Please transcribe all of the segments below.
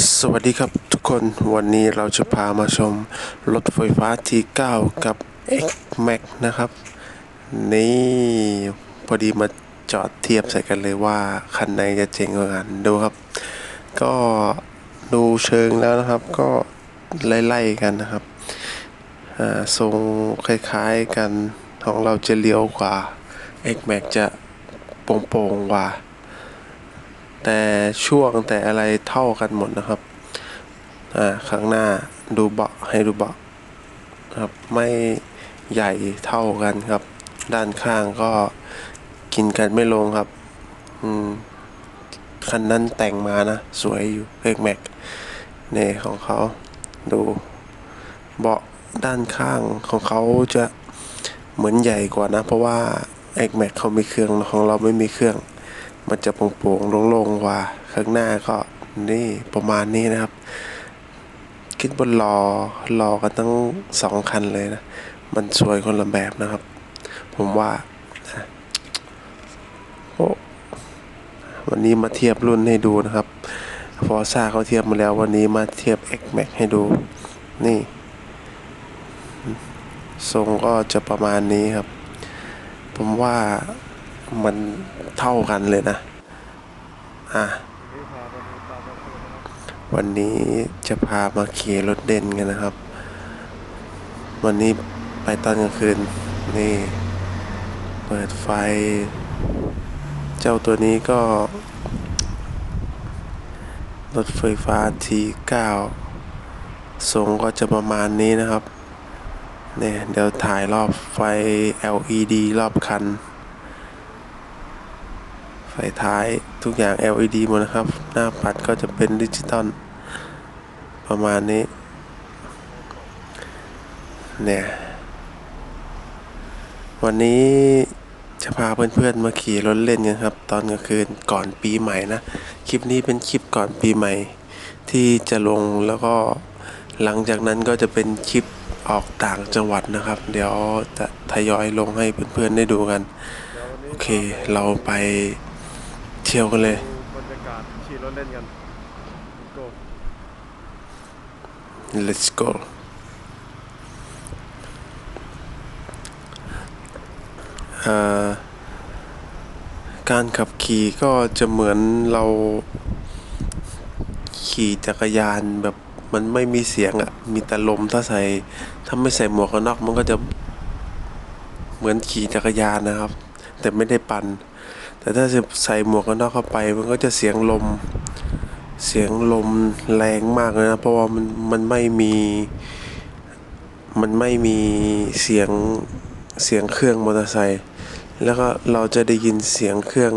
สวัสดีครับทุกคนวันนี้เราจะพามาชมรถไฟฟ้า T9 กับ X Max นะครับ นี่พอดีมาจอดเทียบใส่กันเลยว่า คันไหนจะเจ๋งกว่ากันดูครับ ก็ดูเชิงแล้วนะครับ ก็ไล่ๆกันนะครับทรงคล้ายๆกันของเราจะเลี้ยวกว่า X Max จะโป่งๆกว่า แต่ช่วงแต่อะไรเท่ากันหมดนะครับอ่าข้างหน้าดูเบาะให้ดูเบาะครับไม่ใหญ่เท่ากันครับ ด้านข้างก็กินกันไม่ลงครับอืมคันนั้นแต่งมานะ สวยอยู่เอกแม็กเนี่ของเขาดูเบาะด้านข้างของเขาจะเหมือนใหญ่กว่านะ เพราะว่า X Max เขามีเครื่องของเราไม่มีเครื่อง มันจะโปร่งๆโล่งๆกว่า ข้างหน้าก็นี่ประมาณนี้นะครับคิดบนรอรอกันทั้งสองคันเลยนะ มันสวยคนละแบบนะครับ ผมว่าโอ้วันนี้มาเทียบรุ่นให้ดูนะครับฟอร์ซ่าเขาเทียบมาแล้ววันนี้มาเทียบ X Max ให้ดู นี่ ทรงก็จะประมาณนี้ครับ ผมว่า มันเท่ากันเลยนะ อะ วันนี้จะพามาขี่รถเด่นกันนะครับ วันนี้ไปตอนกลางคืน นี่ เปิดไฟ เจ้าตัวนี้ก็ รถไฟฟ้า T9 ทรงก็จะประมาณนี้นะครับเนี่ยเดี๋ยวถ่ายรอบไฟ LED รอบคัน ไฟท้ายทุกอย่าง LED หมดนะครับ หน้าปัดก็จะเป็นดิจิตอลประมาณนี้ เนี่ย วันนี้จะพาเพื่อนๆ มาขี่รถเล่นกันครับ ตอนกลางคืนก่อนปีใหม่นะ คลิปนี้เป็นคลิปก่อนปีใหม่ ที่จะลงแล้วก็หลังจากนั้นก็จะเป็นคลิปออกต่างจังหวัดนะครับ เดี๋ยวจะทยอยลงให้เพื่อนๆได้ดูกัน โอเค เราไป เที่ยวกันเลย บรรยากาศขี่รถเล่นกันโก้ let's go เอ่อการขับขี่ก็จะเหมือนเราขี่จักรยานแบบมันไม่มีเสียงอะ่ะ มีแต่ลมถ้าใส่ถ้าไม่ใส่หมวกกันน็อกมันก็จะเหมือนขี่จักรยานนะครับ แต่ไม่ได้ปั่น แต่ถ้าใส่หมวกกันน็อกเข้าไป มันก็จะเสียงลม เสียงลมแรงมากเลยนะ เพราะว่ามันมันไม่มี มันไม่มีเสียงเสียงเครื่องมอเตอร์ไซค์ แล้วก็เราจะได้ยินเสียงเครื่อง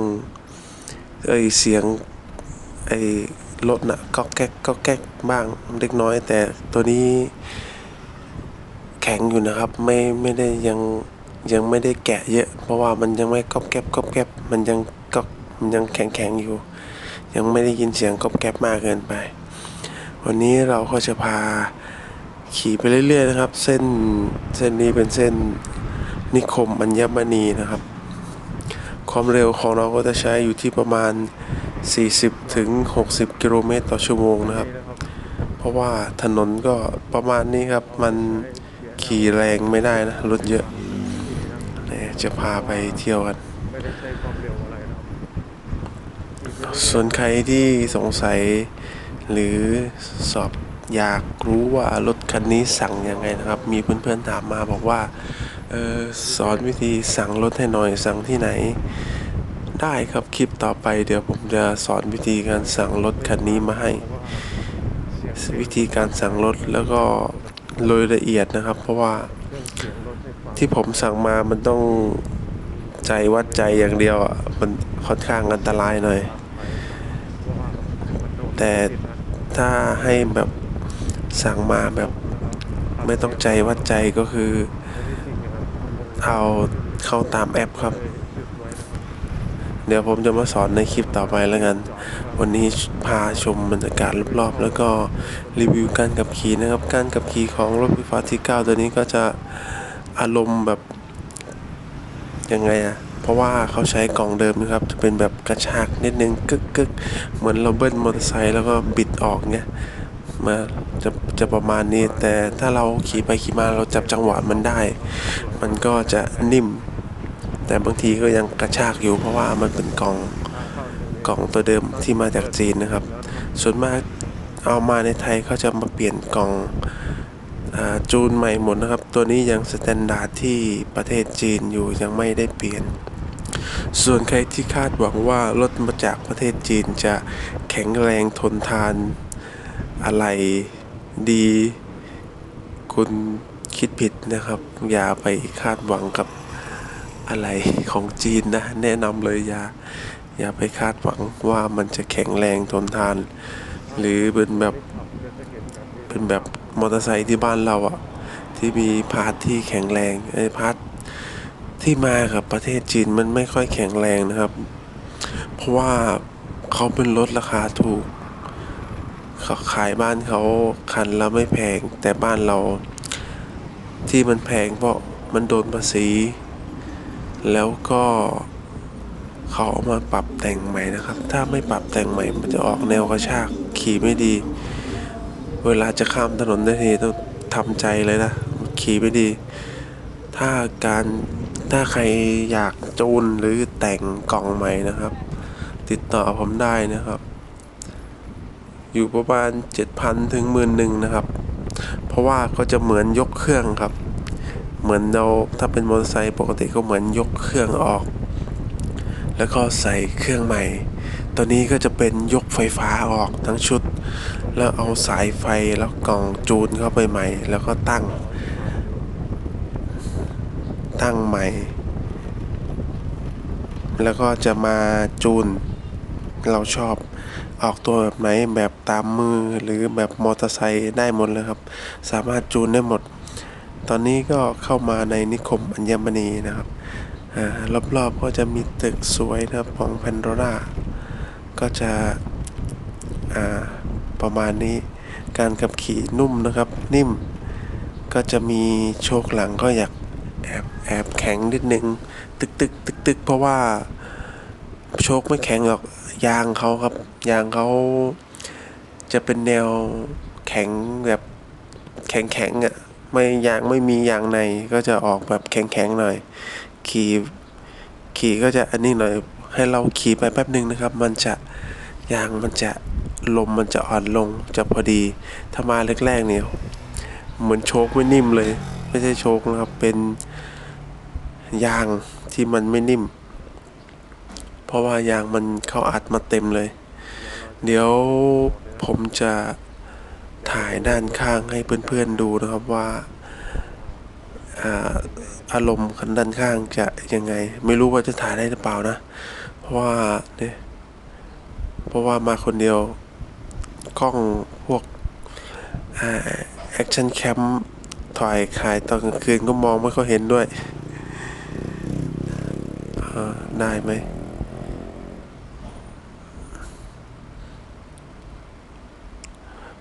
เอ้ยเสียงไอรถน่ะก็แก๊กก็แก๊กบ้างเล็กน้อย แต่ตัวนี้แข็งอยู่นะครับ ไม่ไม่ได้ยัง ยังไม่ได้แกะเยอะ เพราะว่ามันยังไม่กอบแกบกอบแกบมันยังก็มันยังแข็งแข็งอยู่ ยังไม่ได้ยินเสียงกอบแกบมากเกินไป วันนี้เราก็จะพาขี่ไปเรื่อยๆนะครับ เส้นเส้นนี้เป็นเส้นนิคมอัญมณีนะครับ ความเร็วของเราก็จะใช้อยู่ที่ประมาณ 40ถึง60 กิโลเมตรต่อชั่วโมงนะครับ เพราะว่าถนนก็ประมาณนี้ครับ มันขี่แรงไม่ได้นะ รถเยอะ จะพาไปเที่ยวกันไม่ได้ใช้ความเร็วอะไรนะครับส่วนใครที่สงสัย หรือสอบอยากรู้ว่ารถคันนี้สั่งยังไงนะครับ มีเพื่อนๆถามมาบอกว่าเออสอนวิธีสั่งรถให้หน่อยสั่งที่ไหน ได้ครับคลิปต่อไปเดี๋ยวผมจะสอนวิธีการสั่งรถคันนี้มาให้เสียงวิธีการสั่งรถแล้วก็โดยละเอียดนะครับ เพราะว่า ที่ผมสั่งมามันต้องใจวัดใจอย่างเดียวอะมันค่อนข้างอันตรายหน่อย แต่ถ้าให้แบบสั่งมาแบบไม่ต้องใจวัดใจก็คือ เอาเข้าตามแอปครับเลยหยุดไว้นะครับเดี๋ยวผมจะมาสอนในคลิปต่อไปแล้วกัน วันนี้พาชมบรรยากาศรอบๆ แล้วก็รีวิวการขับขี่นะครับ การขับขี่ของรถไฟฟ้าที่ 9 ตัวนี้ก็จะ อารมณ์แบบยังไงอะเพราะว่าเขาใช้กล่องเดิมนะครับ จะเป็นแบบกระชากนิดนึงกึกกึกเหมือนเราเบิ้ลมอเตอร์ไซค์แล้วก็บิดออกเงี้ยมาจะจะประมาณนี้ แต่ถ้าเราขี่ไปขี่มาเราจับจังหวะมันได้ มันก็จะนิ่ม แต่บางทีก็ยังกระชากอยู่ เพราะว่ามันเป็นกล่องกล่องตัวเดิมที่มาจากจีนนะครับ ส่วนมากเอามาในไทยเขาจะมาเปลี่ยนกล่อง จูนใหม่หมดนะครับ ตัวนี้ยังสแตนดาร์ดที่ประเทศจีนอยู่ยังไม่ได้เปลี่ยน ส่วนใครที่คาดหวังว่ารถมาจากประเทศจีนจะแข็งแรงทนทานอะไรดี คุณคิดผิดนะครับ อย่าไปคาดหวังกับอะไรของจีนนะ แนะนำเลยอย่าอย่าไปคาดหวังว่ามันจะแข็งแรงทนทาน หรือเป็นแบบเป็นแบบ มอเตอร์ไซค์ที่บ้านเราอะที่มีพาร์ทที่แข็งแรงไอ้พาร์ทที่มากับประเทศจีนมันไม่ค่อยแข็งแรงนะครับ เพราะว่าเขาเป็นรถราคาถูกเขาขายบ้านเขาคันละไม่แพงแต่บ้านเรา ที่มันแพงเพราะมันโดนภาษี แล้วก็เขาเอามาปรับแต่งใหม่นะครับ ถ้าไม่ปรับแต่งใหม่มันจะออกแนวกระชากขี่ไม่ดี เวลาจะข้ามถนนได้ทีต้องทำใจเลยนะขี่ไม่ดี ถ้าการถ้าใครอยากจูนหรือแต่งกล่องใหม่นะครับ ติดต่อผมได้นะครับ อยู่ประมาณ 7,000 ถึงหมื่นหนึ่งนะครับ เพราะว่าก็จะเหมือนยกเครื่องครับ เหมือนเราถ้าเป็นมอเตอร์ไซค์ปกติก็เหมือนยกเครื่องออก แล้วก็ใส่เครื่องใหม่ ตอนนี้ก็จะเป็นยกไฟฟ้าออกทั้งชุด แล้วเอาสายไฟแล้วกล่องจูนเข้าไปใหม่ แล้วก็ตั้ง ตั้งใหม่ แล้วก็จะมาจูน เราชอบออกตัวแบบไหนแบบตามมือหรือแบบมอเตอร์ไซค์ได้หมดเลยครับ สามารถจูนได้หมด ตอนนี้ก็เข้ามาในนิคมอัญมณีนะครับ รอบๆก็จะมีตึกสวยนะครับของแพนโดราก็จะประมาณนี้การขับขี่นุ่มนะครับ นิ่ม ก็จะมีโชคหลังก็อยากแอบแอบแข็งนิดนึง ตึกตึกตึกตึกเพราะว่าโชคไม่แข็งหรอกยางเขาครับ ยางเขาจะเป็นแนวแข็งแบบแข็งแข็งๆอะไม่ยางไม่มียางในก็จะออกแบบแข็งแข็งๆหน่อย ขี่ขี่ก็จะอันนี้หน่อยให้เราขี่ไปแป๊บหนึ่งนะครับ มันจะยางมันจะลมมันจะอ่อนลงจะพอดีถ้ามาแรกๆเนี่ยเหมือนโชคไม่นิ่มเลย ไม่ใช่โชคนะครับเป็นยางที่มันไม่นิ่ม เพราะว่ายางมันเข้าอัดมาเต็มเลย เดี๋ยวผมจะถ่ายด้านข้างให้เพื่อนๆดูนะครับว่า อารมณ์คันด้านข้างจะยังไง ไม่รู้ว่าจะถ่ายได้หรือเปล่านะ เพราะว่าเนี่ยเพราะว่ามาคนเดียวกล้องพวกแอคชั่นแคมป์ถ่ายขายตอนกลางคืนก็มองไม่ค่อยเห็นด้วยได้ไหม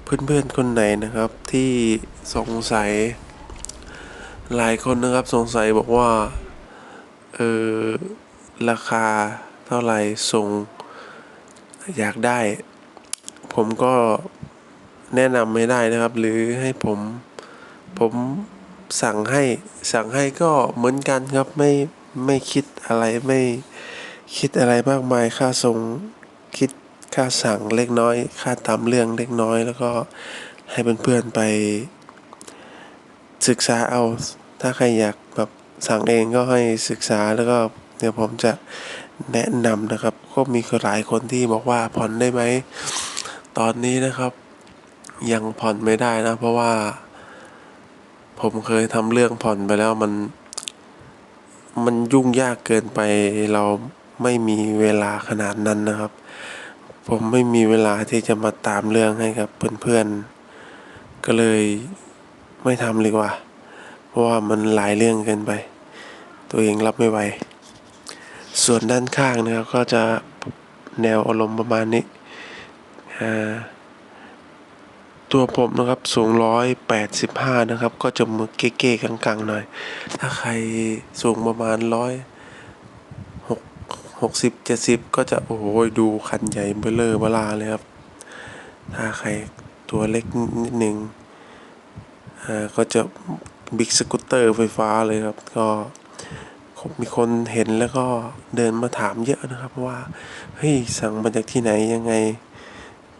เพื่อนๆคนไหนนะครับที่สงสัย หลายคนนะครับสงสัยบอกว่า เออ ราคาเท่าไหร่ส่งอยากได้ ผมก็แนะนำไม่ได้นะครับ หรือให้ผมผมสั่งให้สั่งให้ก็เหมือนกันครับไม่ไม่คิดอะไรไม่คิดอะไรมากมายค่าส่งคิดค่าสั่งเล็กน้อย ค่าตามเรื่องเล็กน้อย แล้วก็ให้เพื่อนๆไป ศึกษาเอา ถ้าใครอยากแบบสั่งเองก็ให้ศึกษาแล้วก็เดี๋ยวผมจะแนะนำนะครับ ก็มีหลายคนที่บอกว่าผ่อนได้ไหม ตอนนี้นะครับ ยังผ่อนไม่ได้นะ เพราะว่า ผมเคยทำเรื่องผ่อนไปแล้วมัน มันยุ่งยากเกินไปเราไม่มีเวลาขนาดนั้นนะครับ ผมไม่มีเวลาที่จะมาตามเรื่องให้กับเพื่อนๆก็เลย ไม่ทำเลยกว่า เพราะว่ามันหลายเรื่องเกินไป ตัวเองรับไม่ไหว ส่วนด้านข้างนะครับก็จะแนวอารมณ์ประมาณนี้ ตัวผมนะครับสูงร้อยแปดสิบห้านะครับ ก็จะมือเก๊ๆกังๆหน่อย ถ้าใครสูงประมาณร้อยหกสิบเจ็ดสิบก็จะโอ้โหดูคันใหญ่เบลเลอร์เบลาเลยครับ ถ้าใครตัวเล็กนิดนึงอ่า ก็จะบิ๊กสกูตเตอร์ไฟฟ้าเลยครับ ก็มีคนเห็นแล้วก็เดินมาถามเยอะนะครับว่าเฮ้ยสั่งมาจากที่ไหนยังไง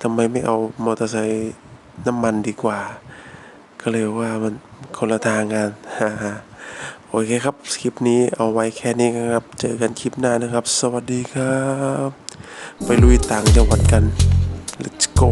ทำไมไม่เอามอเตอร์ไซค์น้ำมันดีกว่า ก็เลยว่ามันคนละทางกันโอเคครับคลิปนี้เอาไว้แค่นี้ครับ เจอกันคลิปหน้านะครับ สวัสดีครับ ไปลุยต่างจังหวัดกัน let's go